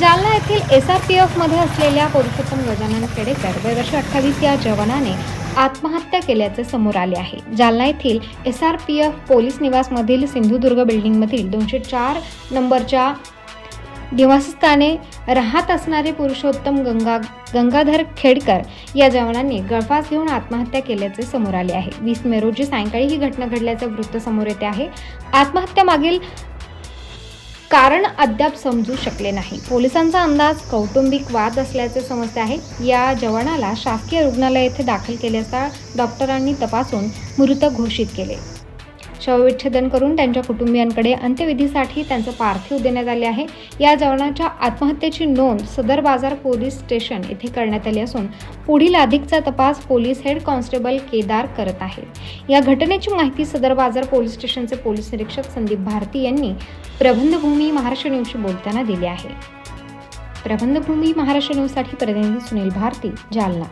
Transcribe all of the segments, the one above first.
जालना येथील S R P एफमध्ये असलेल्या पुरुषोत्तम गजानन खेडेकर वयवर्ष अठ्ठावीस या जवानाने आत्महत्या केल्याचे समोर आले आहे. जालना येथील S R P F police निवासमधील Sindhudurg बिल्डिंगमधील दोनशे चार नंबरच्या निवासस्थाने राहत असणारे पुरुषोत्तम गंगा गंगाधर खेडकर या जवानांनी गळफास घेऊन आत्महत्या केल्याचे समोर आले आहे. वीस मे रोजी सायंकाळी ही घटना घडल्याचे वृत्त समोर येते आहे. आत्महत्या मागील कारण अद्याप समजू शकले नाही. पोलिसांचा अंदाज कौटुंबिक वाद असल्याचे समजते आहे. या जवानाला शासकीय रुग्णालय येथे दाखल केले असता डॉक्टरांनी तपासून मृत घोषित केले. शवविच्छेदन करून त्यांच्या कुटुंबियांकडे अंत्यविधीसाठी त्यांचं पार्थिव देण्यात आले आहे. या जवानाच्या आत्महत्येची नोंद सदर बाजार पोलीस स्टेशन येथे करण्यात आली असून पुढील अधिकचा तपास पोलीस हेड कॉन्स्टेबल केदार करत आहेत. या घटनेची माहिती सदर बाजार पोलीस स्टेशनचे पोलीस निरीक्षक संदीप भारती यांनी प्रबंधभूमी महाराष्ट्र न्यूजशी बोलताना दिली आहे. प्रबंधभूमी महाराष्ट्र न्यूजसाठी प्रतिनिधी सुनील भारती जालना.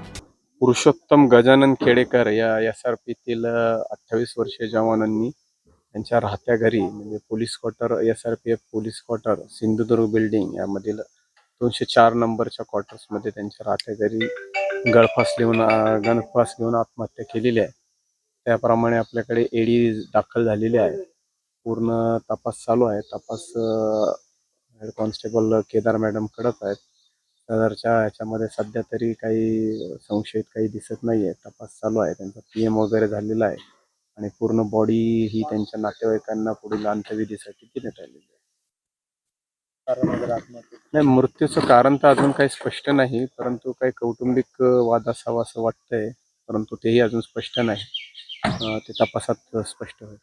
पुरुषोत्तम गजानन खेडेकर या एस आर पीतील अठ्ठावीस वर्षीय जवानांनी त्यांच्या राहत्या घरी म्हणजे police quarter S R P F police quarter Sindhudurg building यामधील दोनशे चार नंबरच्या क्वार्टर्समध्ये त्यांच्या राहत्या घरी गळफास लिहून गणफास घेऊन आत्महत्या केलेली आहे. त्याप्रमाणे आपल्याकडे एडी दाखल झालेली आहे. पूर्ण तपास चालू आहे. तपास हेड कॉन्स्टेबल केदार मॅडम कडत आहेत. सदरच्या ह्याच्यामध्ये सध्या तरी काही संशयित काही दिसत नाहीये. तपास चालू आहे. त्यांचा पी एम वगैरे झालेला आहे. आणि पूर्ण बॉडी ही त्यांच्या नातेवाईकांना पुढील अंत्यविधीसाठी देण्यात आलेली आहे. नाही मृत्यूचं कारण तर अजून काही स्पष्ट नाही. परंतु काही कौटुंबिक वाद असावा असं वाटतंय. परंतु तेही अजून स्पष्ट नाही. ते तपासात स्पष्ट होईल.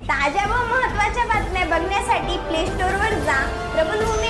ताज्या व महत्त्वाच्या बातम्या बघण्यासाठी प्ले स्टोअरवर जा. प्रबलभूमी